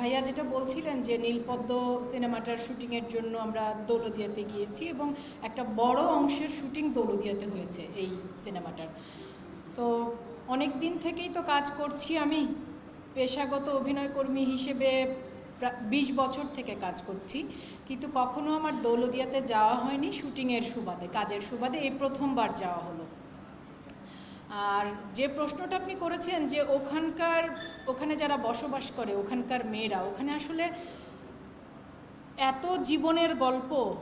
ভাইয়া যেটা বলছিলেন যে নীলপদ্ম সিনেমাটার শুটিংয়ের জন্য আমরা দৌলদিয়াতে গিয়েছি এবং একটা বড় অংশের শুটিং দৌলদিয়াতে হয়েছে এই সিনেমাটার। তো অনেক দিন থেকেই তো কাজ করছি আমি। পেশাগত অভিনয় কর্মী হিসেবে বিশ বছর থেকে কাজ করছি। কিন্তু কখনো আমার দৌলদিয়াতে যাওয়া হয়নি, শুটিংয়ের সুবাদে, কাজের সুবাদে এই প্রথমবার যাওয়া হলো। আর যে প্রশ্নটা আপনি করেছেন যে ওখানকার, ওখানে যারা বসবাস করে, ওখানকার মেয়েরা, ওখানে আসলে এত জীবনের গল্প,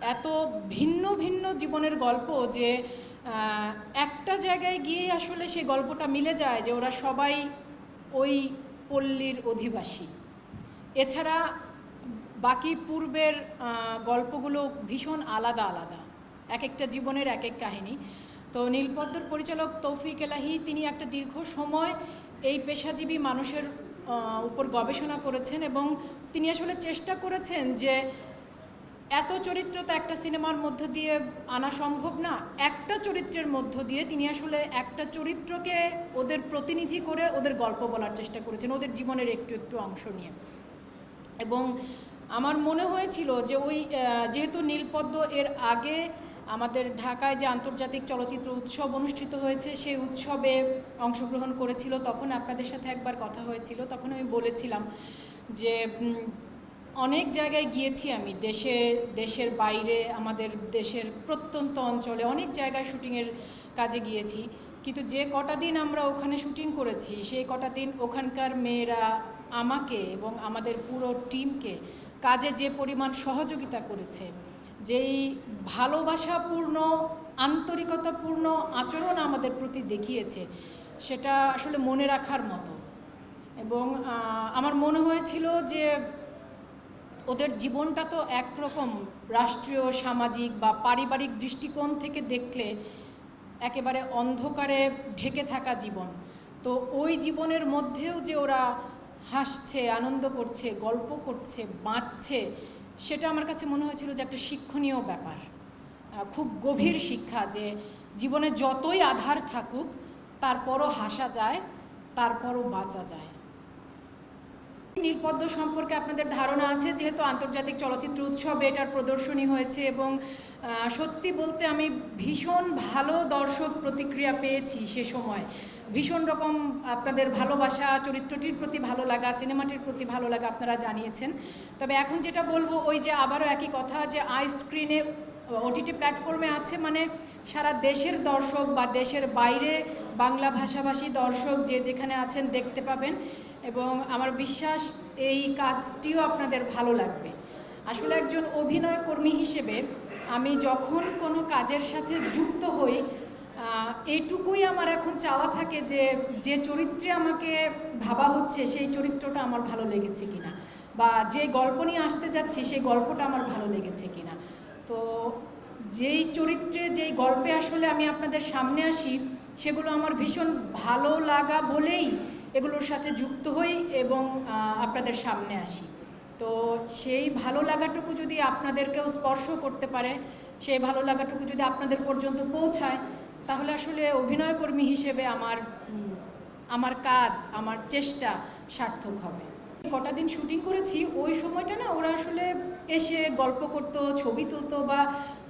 এত ভিন্ন ভিন্ন জীবনের গল্প যে একটা জায়গায় গিয়ে আসলে সেই গল্পটা মিলে যায় যে ওরা সবাই ওই পল্লীর অধিবাসী। এছাড়া বাকি পূর্বের গল্পগুলো ভীষণ আলাদা আলাদা। এক একটা জীবনের এক এক কাহিনী। তো নীলপদ্মর পরিচালক তৌফিক এলাহি, তিনি একটা দীর্ঘ সময় এই পেশাজীবী মানুষের উপর গবেষণা করেছেন এবং তিনি আসলে চেষ্টা করেছেন যে এত চরিত্র তো একটা সিনেমার মধ্য দিয়ে আনা সম্ভব না, একটা চরিত্রের মধ্য দিয়ে তিনি আসলে একটা চরিত্রকে ওদের প্রতিনিধি করে ওদের গল্প বলার চেষ্টা করেছেন, ওদের জীবনের একটু একটু অংশ নিয়ে। এবং আমার মনে হয়েছিল যে ওই যেহেতু নীলপদ্ম এর আগে আমাদের ঢাকায় যে আন্তর্জাতিক চলচ্চিত্র উৎসব অনুষ্ঠিত হয়েছে, সেই উৎসবে অংশগ্রহণ করেছিল। তখন আপনাদের সাথে একবার কথা হয়েছিল। তখন আমি বলেছিলাম যে অনেক জায়গায় গিয়েছি আমি। দেশে, দেশের বাইরে, আমাদের দেশের প্রত্যন্ত অঞ্চলে অনেক জায়গায় শুটিংয়ের কাজে গিয়েছি। কিন্তু যে কটা দিন আমরা ওখানে শুটিং করেছি, সেই কটা দিন ওখানকার মেয়েরা আমাকে এবং আমাদের পুরো টিমকে কাজে যে পরিমাণ সহযোগিতা করেছে যেই ভালোবাসাপূর্ণ, আন্তরিকতাপূর্ণ আচরণ আমাদের প্রতি দেখিয়েছে, সেটা আসলে মনে রাখার মতো। এবং আমার মনে হয়েছিল যে ওদের জীবনটা তো একরকম রাষ্ট্রীয়, সামাজিক বা পারিবারিক দৃষ্টিকোণ থেকে দেখলে একেবারে অন্ধকারে ঢেকে থাকা জীবন। তো ওই জীবনের মধ্যেও যে ওরা হাসছে, আনন্দ করছে, গল্প করছে, বাঁচছে সেটা আমার কাছে মনে হয়েছিল যে একটা শিক্ষণীয় ব্যাপার। খুব গভীর শিক্ষা যে জীবনে যতই আধার থাকুক, তারপরও হাসা যায়, তারপরও বাঁচা যায়। নীলপদ্ম সম্পর্কে আপনাদের ধারণা আছে, যেহেতু আন্তর্জাতিক চলচ্চিত্র উৎসবে এটার প্রদর্শনী হয়েছে এবং সত্যি বলতে আমি ভীষণ ভালো দর্শক প্রতিক্রিয়া পেয়েছি সে সময়। ভীষণ রকম আপনাদের ভালোবাসা, চরিত্রটির প্রতি ভালো লাগা, সিনেমাটির প্রতি ভালো লাগা আপনারা জানিয়েছেন। তবে এখন যেটা বলব, ওই যে আবারও একই কথা যে আই স্ক্রিনে ওটিটি প্ল্যাটফর্মে আছে মানে সারা দেশের দর্শক বা দেশের বাইরে বাংলা ভাষাভাষী দর্শক যে যেখানে আছেন দেখতে পাবেন এবং আমার বিশ্বাস এই কাজটিও আপনাদের ভালো লাগবে। আসলে একজন অভিনয় কর্মী হিসেবে আমি যখন কোনো কাজের সাথে যুক্ত হই আহ, এইটুকুই আমার এখন চাওয়া থাকে যে যে চরিত্রে আমাকে ভাবা হচ্ছে সেই চরিত্রটা আমার ভালো লেগেছে কিনা বা যে গল্প নিয়ে আসতে যাচ্ছি সেই গল্পটা আমার ভালো লেগেছে কিনা। তো যেই চরিত্রে, যেই গল্পে আসলে আমি আপনাদের সামনে আসি, সেগুলো আমার ভীষণ ভালো লাগা বলেই এগুলোর সাথে যুক্ত হই এবং আপনাদের সামনে আসি। তো সেই ভালো লাগাটুকু যদি আপনাদেরকেও স্পর্শ করতে পারে, সেই ভালো লাগাটুকু যদি আপনাদের পর্যন্ত পৌঁছায়, তাহলে আসলে অভিনয়কর্মী হিসেবে আমার আমার কাজ, আমার চেষ্টা সার্থক হবে। কটা দিন শুটিং করেছি, ওই সময়টা না ওরা আসলে এসে গল্প করতো, ছবি তুলতো বা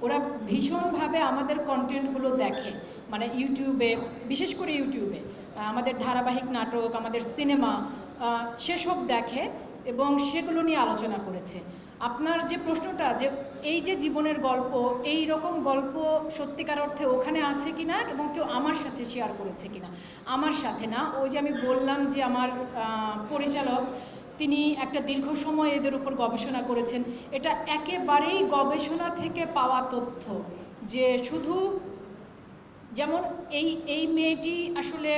ওরা ভীষণভাবে আমাদের কন্টেন্টগুলো দেখে। মানে ইউটিউবে বিশেষ করে ইউটিউবে আমাদের ধারাবাহিক নাটক, আমাদের সিনেমা সেসব দেখে এবং সেগুলো নিয়ে আলোচনা করেছে। আপনার যে প্রশ্নটা যে এই যে জীবনের গল্প, এই রকম গল্প সত্যিকার অর্থে ওখানে আছে কিনা এবং কেউ আমার সাথে শেয়ার করেছে কিনা? আমার সাথে না, ওই যে আমি বললাম যে আমার পরিচালক তিনি একটা দীর্ঘ সময় এদের উপর গবেষণা করেছেন। এটা একেবারেই গবেষণা থেকে পাওয়া তথ্য যে শুধু যেমন এই এই মেয়েটি আসলে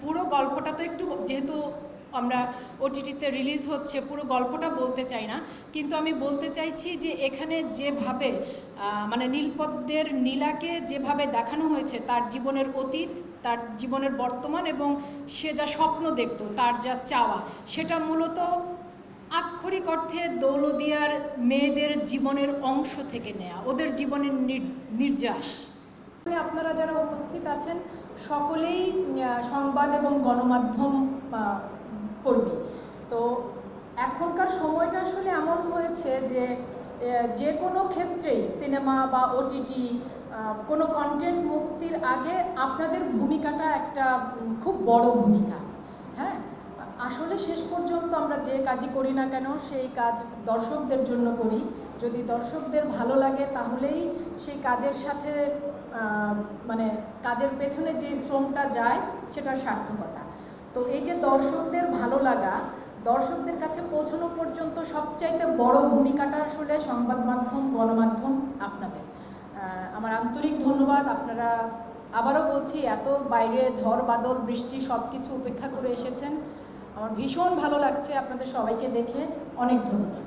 পুরো গল্পটা তো একটু যেহেতু আমরা ওটিটিতে রিলিজ হচ্ছে, পুরো গল্পটা বলতে চাই না। কিন্তু আমি বলতে চাইছি যে এখানে যেভাবে মানে নীলপদ্মের নীলাকে যেভাবে দেখানো হয়েছে, তার জীবনের অতীত তার জীবনের বর্তমান এবং সে যা স্বপ্ন দেখতো, তার যা চাওয়া, সেটা মূলত আক্ষরিক অর্থে দৌলদিয়ার মেয়েদের জীবনের অংশ থেকে নেয়া, ওদের জীবনের নির- নির্যাস। আপনারা যারা উপস্থিত আছেন, সকলেই সংবাদ এবং গণমাধ্যম কর্মী। তো এখনকার সময়টা আসলে এমন হয়েছে যে যে কোনো ক্ষেত্রেই সিনেমা বা ওটিটি কোনো কন্টেন্ট মুক্তির আগে আপনাদের ভূমিকাটা একটা খুব বড় ভূমিকা হ্যাঁ? আসলে শেষ পর্যন্ত আমরা যে কাজই করি না কেন, সেই কাজ দর্শকদের জন্য করি। যদি দর্শকদের ভালো লাগে, তাহলেই সেই কাজের সাথে মানে কাজের পেছনে যে শ্রমটা যায়, সেটার সার্থকতা। তো এই যে দর্শকদের ভালো লাগা, দর্শকদের কাছে পৌঁছানো পর্যন্ত সবচাইতে বড় ভূমিকাটা আসলে সংবাদ মাধ্যম, গণমাধ্যম আপনাদের। আমার আন্তরিক ধন্যবাদ। আপনারা আবারও বলছি, এত বাইরে ঝড়, বাদল, বৃষ্টি সব কিছু উপেক্ষা করে এসেছেন। আমার ভীষণ ভালো লাগছে আপনাদের সবাইকে দেখে। অনেক ধন্যবাদ।